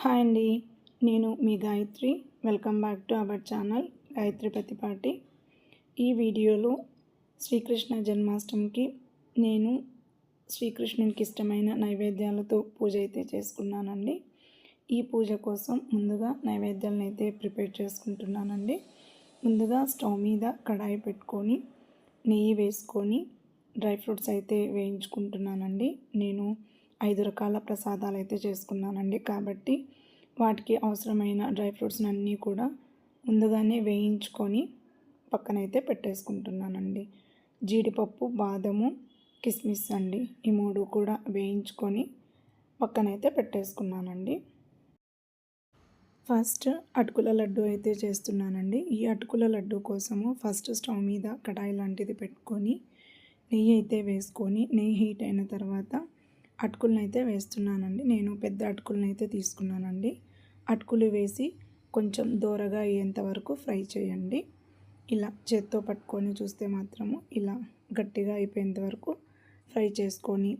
Hi అండి నేను మీ Gayatri. Welcome back to our channel Gayatri Pratipati. ఈ వీడియోలో శ్రీకృష్ణ జన్మాష్టమికి నేను శ్రీకృష్ణునికి ఇష్టమైన నైవేద్యాలతో పూజ అయితే చేసుకున్నానండి. ఈ పూజ కోసం ముందుగా నైవేద్యాలను అయితే ప్రిపేర్ చేసుకుంటున్నానండి. ముందుగా స్టవ్ మీద కడాయి పెట్టుకొని నెయ్యి వేసుకొని డ్రై ఫ్రూట్స్ అయితే వేయించుకుంటున్నానండి. నేను ఐదు రకాల ప్రసాదాలు అయితే చేసుకున్నానండి. కాబట్టి వాటికి అవసరమైన డ్రై ఫ్రూట్స్ని అన్నీ కూడా ముందుగానే వేయించుకొని పక్కనైతే పెట్టేసుకుంటున్నానండి. జీడిపప్పు బాదము కిస్మిస్ అండి ఈ మూడు కూడా వేయించుకొని పక్కనైతే పెట్టేసుకున్నానండి. ఫస్ట్ అటుకుల లడ్డు అయితే చేస్తున్నానండి. ఈ అటుకుల లడ్డు కోసము ఫస్ట్ స్టవ్ మీద కడాయి లాంటిది పెట్టుకొని నెయ్యి అయితే వేసుకొని నెయ్యి హీట్ అయిన తర్వాత అటుకులను అయితే వేస్తున్నానండి. నేను పెద్ద అటుకులను అయితే తీసుకున్నానండి. అటుకులు వేసి కొంచెం దూరగా అయ్యేంత వరకు ఫ్రై చేయండి. ఇలా చేత్తో పట్టుకొని చూస్తే మాత్రము ఇలా గట్టిగా అయిపోయేంత వరకు ఫ్రై చేసుకొని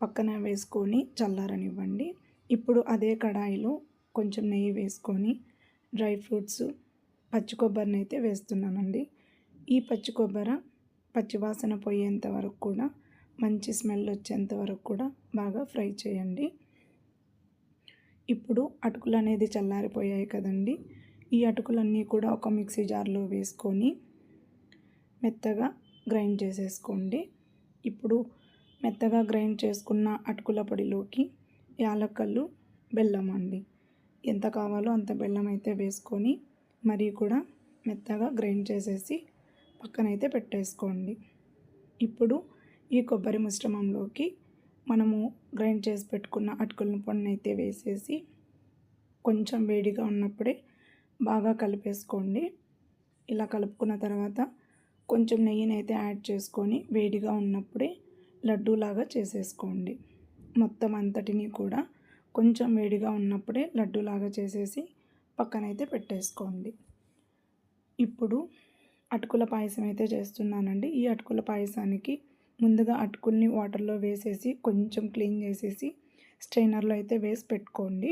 పక్కన వేసుకొని చల్లారనివ్వండి. ఇప్పుడు అదే కడాయిలో కొంచెం నెయ్యి వేసుకొని డ్రై ఫ్రూట్స్ పచ్చి కొబ్బరిని అయితే వేస్తున్నానండి. ఈ పచ్చి కొబ్బరి పచ్చివాసన పోయేంత వరకు కూడా మంచి స్మెల్ వచ్చేంత వరకు కూడా బాగా ఫ్రై చేయండి. ఇప్పుడు అటుకులు అనేది చల్లారిపోయాయి కదండి. ఈ అటుకులన్నీ కూడా ఒక మిక్సీ జార్లో వేసుకొని మెత్తగా గ్రైండ్ చేసేసుకోండి. ఇప్పుడు మెత్తగా గ్రైండ్ చేసుకున్న అటుకుల పొడిలోకి యాలక్కలు బెల్లం అండి. ఎంత కావాలో అంత బెల్లం అయితే వేసుకొని మరీ కూడా మెత్తగా గ్రైండ్ చేసేసి పక్కనైతే పెట్టేసుకోండి. ఇప్పుడు ఈ కొబ్బరి మిశ్రమంలోకి మనము గ్రైండ్ చేసి పెట్టుకున్న అటుకుల పొడిని అయితే వేసేసి కొంచెం వేడిగా ఉన్నప్పుడే బాగా కలిపేసుకోండి. ఇలా కలుపుకున్న తర్వాత కొంచెం నెయ్యిని అయితే యాడ్ చేసుకొని వేడిగా ఉన్నప్పుడే లడ్డూలాగా చేసేసుకోండి. మొత్తం అంతటిని కూడా కొంచెం వేడిగా ఉన్నప్పుడే లడ్డూలాగా చేసేసి పక్కనైతే పెట్టేసుకోండి. ఇప్పుడు అటుకుల పాయసం అయితే చేస్తున్నానండి. ఈ అటుకుల పాయసానికి ముందుగా అటుకుల్ని వాటర్లో వేసేసి కొంచెం క్లీన్ చేసేసి స్ట్రైనర్లో అయితే వేసి పెట్టుకోండి.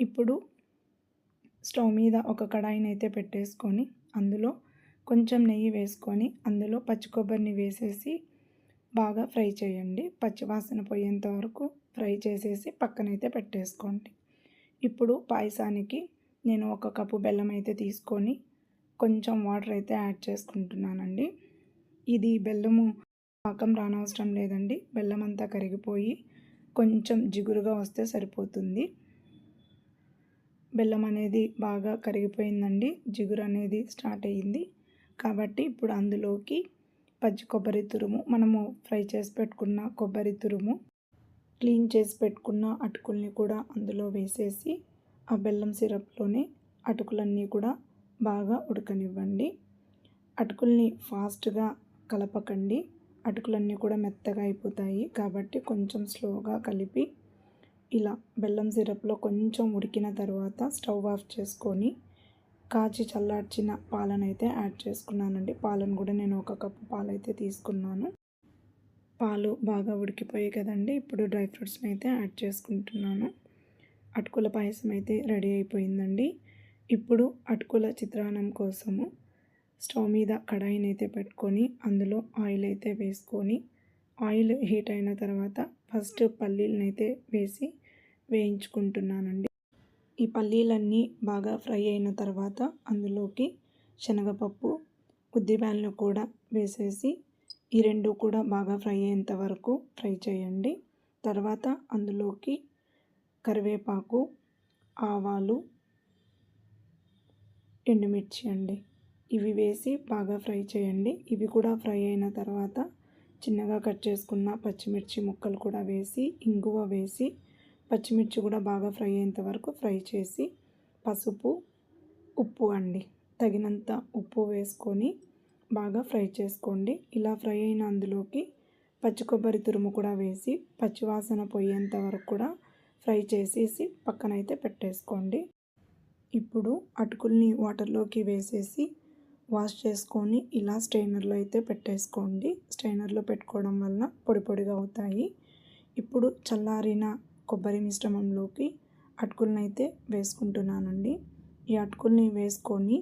ఇప్పుడు స్టవ్ మీద ఒక కడాయిని అయితే పెట్టేసుకొని అందులో కొంచెం నెయ్యి వేసుకొని అందులో పచ్చి కొబ్బరిని వేసేసి బాగా ఫ్రై చేయండి. పచ్చివాసన పోయేంత వరకు ఫ్రై చేసేసి పక్కనైతే పెట్టేసుకోండి. ఇప్పుడు పాయసానికి నేను ఒక కప్పు బెల్లం అయితే తీసుకొని కొంచెం వాటర్ అయితే యాడ్ చేసుకుంటున్నానండి. ఇది బెల్లము పాకం రానవసరం లేదండి. బెల్లం అంతా కరిగిపోయి కొంచెం జిగురుగా వస్తే సరిపోతుంది. బెల్లం అనేది బాగా కరిగిపోయిందండి. జిగురు అనేది స్టార్ట్ అయ్యింది. కాబట్టి ఇప్పుడు అందులోకి పచ్చి కొబ్బరి తురుము మనము ఫ్రై చేసి పెట్టుకున్న కొబ్బరి తురుము క్లీన్ చేసి పెట్టుకున్న అటుకుల్ని కూడా అందులో వేసేసి ఆ బెల్లం సిరప్లోనే అటుకులన్నీ కూడా బాగా ఉడకనివ్వండి. అటుకుల్ని ఫాస్ట్గా కలపకండి. అటుకులన్నీ కూడా మెత్తగా అయిపోతాయి. కాబట్టి కొంచెం స్లోగా కలిపి ఇలా బెల్లం సిరప్లో కొంచెం ఉడికిన తర్వాత స్టవ్ ఆఫ్ చేసుకొని కాచి చల్లార్చిన పాలనైతే అయితే యాడ్ చేసుకున్నానండి. పాలను కూడా నేను ఒక కప్పు పాలైతే తీసుకున్నాను. పాలు బాగా ఉడికిపోయాయి కదండి. ఇప్పుడు డ్రై ఫ్రూట్స్ని అయితే యాడ్ చేసుకుంటున్నాను. అటుకుల పాయసం అయితే రెడీ అయిపోయిందండి. ఇప్పుడు అటుకుల చిత్రాన్నం కోసము స్టవ్ మీద కడాయిని అయితే పెట్టుకొని అందులో ఆయిల్ అయితే వేసుకొని ఆయిల్ హీట్ అయిన తర్వాత ఫస్ట్ పల్లీలను అయితే వేసి వేయించుకుంటున్నానండి. ఈ పల్లీలన్నీ బాగా ఫ్రై అయిన తర్వాత అందులోకి శనగపప్పు ఉద్దిబ్యాలను కూడా వేసేసి ఈ రెండు కూడా బాగా ఫ్రై అయ్యేంత వరకు ఫ్రై చేయండి. తర్వాత అందులోకి కరివేపాకు ఆవాలు ఎండుమిర్చి అండి. ఇవి వేసి బాగా ఫ్రై చేయండి. ఇవి కూడా ఫ్రై అయిన తర్వాత చిన్నగా కట్ చేసుకున్న పచ్చిమిర్చి ముక్కలు కూడా వేసి ఇంగువ వేసి పచ్చిమిర్చి కూడా బాగా ఫ్రై అయ్యేంత వరకు ఫ్రై చేసి పసుపు ఉప్పు అండి. తగినంత ఉప్పు వేసుకొని బాగా ఫ్రై చేసుకోండి. ఇలా ఫ్రై అయిన అందులోకి పచ్చి కొబ్బరి తురుము కూడా వేసి పచ్చివాసన పోయేంత వరకు కూడా ఫ్రై చేసేసి పక్కనైతే పెట్టేసుకోండి. ఇప్పుడు అటుకుల్ని వాటర్లోకి వేసేసి వాష్ చేసుకొని ఇలా స్ట్రైనర్లో అయితే పెట్టేసుకోండి. స్ట్రైనర్లో పెట్టుకోవడం వల్ల పొడి పొడిగా అవుతాయి. ఇప్పుడు చల్లారిన కొబ్బరి మిశ్రమంలోకి అటుకులనైతే వేసుకుంటున్నానండి. ఈ అటుకుల్ని వేసుకొని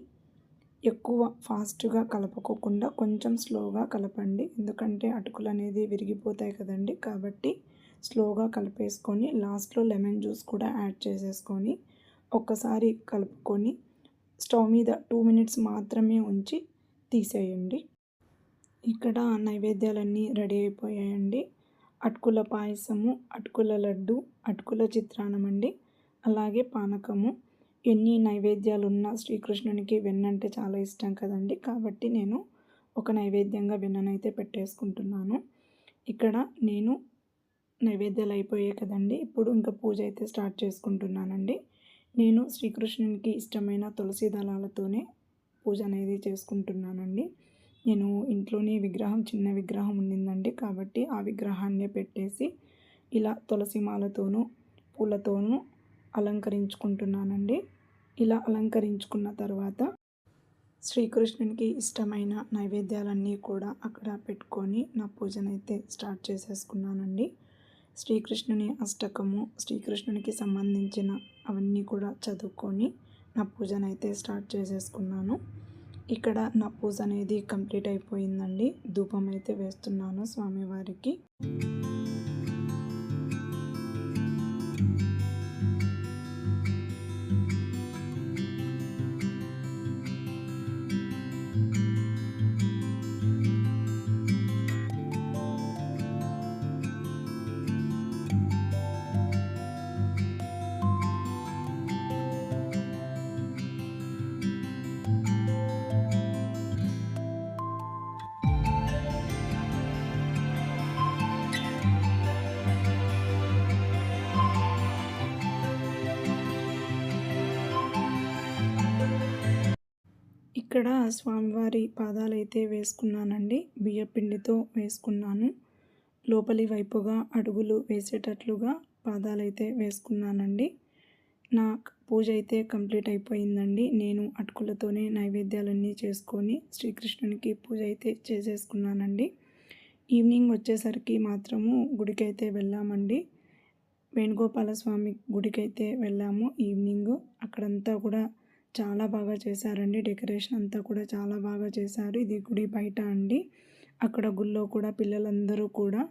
ఎక్కువ ఫాస్ట్గా కలపకోకుండా కొంచెం స్లోగా కలపండి. ఎందుకంటే అటుకులు అనేది విరిగిపోతాయి కదండి. కాబట్టి స్లోగా కలిపేసుకొని లాస్ట్లో లెమన్ జ్యూస్ కూడా యాడ్ చేసేసుకొని ఒక్కసారి కలుపుకొని స్టవ్ మీద టూ మినిట్స్ మాత్రమే ఉంచి తీసేయండి. ఇక్కడ నైవేద్యాలన్నీ రెడీ అయిపోయాయండి. అటుకుల పాయసము అటుకుల లడ్డు అటుకుల చిత్రాన్నం అండి. అలాగే పానకము. ఎన్ని నైవేద్యాలు ఉన్నా శ్రీకృష్ణునికి వెన్నంటే చాలా ఇష్టం కదండి. కాబట్టి నేను ఒక నైవేద్యంగా వెన్ననైతే పెట్టేసుకుంటున్నాను. ఇక్కడ నేను నైవేద్యాలు అయిపోయాయి కదండి. ఇప్పుడు ఇంకా పూజ అయితే స్టార్ట్ చేసుకుంటున్నానండి. నేను శ్రీకృష్ణునికి ఇష్టమైన తులసి దళాలతోనే పూజ అనేది చేసుకుంటున్నానండి. నేను ఇంట్లోనే విగ్రహం చిన్న విగ్రహం ఉండిందండి. కాబట్టి ఆ విగ్రహాన్ని పెట్టేసి ఇలా తులసి మాలతోనూ పూలతోనూ అలంకరించుకుంటున్నానండి. ఇలా అలంకరించుకున్న తర్వాత శ్రీకృష్ణునికి ఇష్టమైన నైవేద్యాలన్నీ కూడా అక్కడ పెట్టుకొని నా పూజనైతే స్టార్ట్ చేసేసుకున్నానండి. శ్రీకృష్ణుని అష్టకము శ్రీకృష్ణునికి సంబంధించిన అవన్నీ కూడా చదువుకొని నా పూజనైతే స్టార్ట్ చేసేసుకున్నాను. ఇక్కడ నా పూజ అనేది కంప్లీట్ అయిపోయిందండి. ధూపం అయితే వేస్తున్నాను స్వామివారికి. ఇక్కడ స్వామివారి పాదాలైతే వేసుకున్నానండి. బియ్యపిండితో వేసుకున్నాను. లోపలి వైపుగా అడుగులు వేసేటట్లుగా పాదాలైతే వేసుకున్నానండి. నా పూజ అయితే కంప్లీట్ అయిపోయిందండి. నేను అటుకులతోనే నైవేద్యాలన్నీ చేసుకొని శ్రీకృష్ణునికి పూజ అయితే చేసేసుకున్నానండి. ఈవినింగ్ వచ్చేసరికి మాత్రము గుడికైతే వెళ్ళామండి. వేణుగోపాల స్వామి గుడికైతే వెళ్ళాము ఈవినింగ్. అక్కడంతా కూడా చాలా బాగా చేశారండి. డెకరేషన్ అంతా కూడా చాలా బాగా చేశారు. ఇది గుడి బయట అండి. అక్కడ గుళ్ళో కూడా పిల్లలందరూ కూడా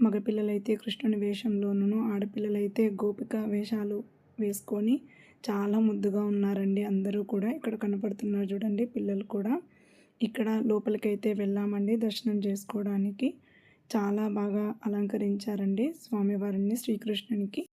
మగపిల్లలైతే కృష్ణుని వేషంలోనూ ఆడపిల్లలైతే గోపిక వేషాలు వేసుకొని చాలా ముద్దుగా ఉన్నారండి అందరూ కూడా. ఇక్కడ కనపడుతున్నారు చూడండి పిల్లలు కూడా. ఇక్కడ లోపలికైతే వెళ్ళామండి దర్శనం చేసుకోవడానికి. చాలా బాగా అలంకరించారండి స్వామివారిని శ్రీకృష్ణునికి.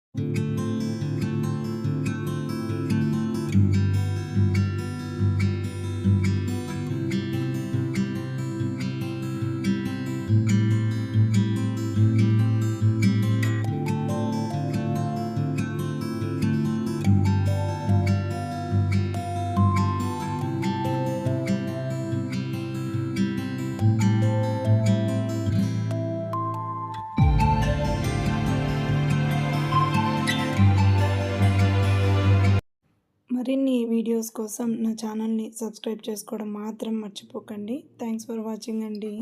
మరిన్ని వీడియోస్ కోసం నా ఛానల్ని సబ్స్క్రైబ్ చేసుకోవడం మాత్రం మర్చిపోకండి. థ్యాంక్స్ ఫర్ వాచింగ్ అండి.